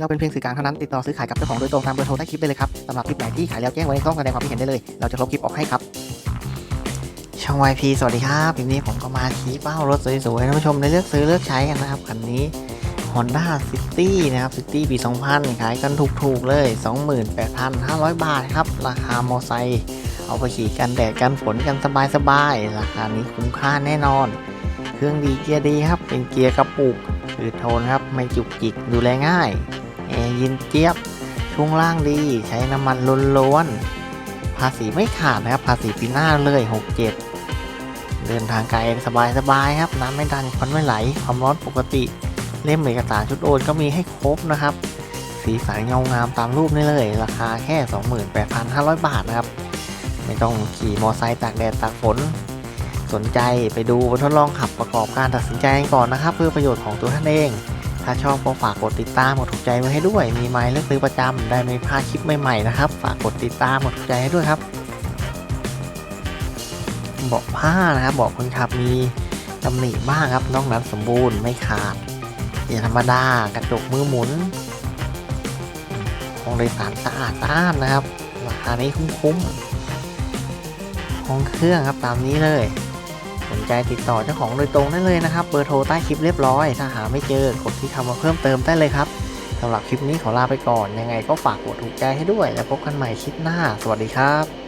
เราเป็นเพียงสื่อกลางเท่านั้นติดต่อซื้อขายกับเจ้าของโดยตรงตามเบอร์โทรใต้คลิปได้เลยครับสำหรับคลิปไหนที่ขายแล้วแจ้งไว้ในช่องแสดงความคิดเห็นได้เลย เราจะลบคลิปออกให้ครับ ช่อง YP สวัสดีครับคลิปนี้ผมก็มาชี้เป้ารถสวยๆให้ท่านผู้ชมได้เลือกซื้อเลือกใช้กันนะครับคันนี้ Honda City นะครับ City ปี 2000 ขายกันถูกๆเลย 28,500 บาทครับ ราคามอไซค์เอาไปขี่กันแดดกันฝนกันสบายๆ ราคานี้คุ้มค่าแน่นอน เครื่องดีเกียร์ดีครับ เป็นเกียร์กระปุกคือโทนครับ ไม่จุกจิกดูแลง่าย แอร์เยินเจี๊ยบ ช่วงล่างดี ใช้น้ำมันล้วนๆ ภาษีไม่ขาดนะครับ ภาษีปีหน้าเลย 67 เดินทางไกลสบายๆครับ น้ำไม่ดันควันไม่ไหล ความร้อนปกติ เล่มเอกสารชุดโอนก็มีให้ครบนะครับ สีสันเงางามตามรูปนี่เลย ราคาแค่ 28,500 บาทนะครับ ไม่ต้องขี่มอไซค์ตากแดดตากฝนสนใจไปดูทดลองขับประกอบการตัดสินใจก่อนนะครับ เพื่อประโยชน์ของตัวท่านเอง ถ้าชอบก็ฝากกดติดตามกดถูกใจไว้ให้ด้วย มีไม้เลือกซื้อประจำได้ไม่พลาดคลิปใหม่ๆนะครับ ฝากกดติดตามกดถูกใจให้ด้วยครับเบาะผ้านะครับเบาะคนขับมีตำหนิบ้างครับนอกนั้นสมบูรณ์ไม่ขาดเกียร์ธรรมดากระจกมือหมุนห้องโดยสารสะอาดสะอาดนะครับ ราคานี้คุ้มๆห้องเครื่องครับตามนี้เลย สนใจติดต่อเจ้าของโดยตรงได้เลยนะครับ เบอร์โทรใต้คลิปเรียบร้อย ถ้าหาไม่เจอกดที่คำว่าเพิ่มเติมได้เลยครับสำหรับคลิปนี้ขอลาไปก่อน ยังไงก็ฝากกดถูกใจให้ด้วย แล้วพบกันใหม่คลิปหน้า สวัสดีครับ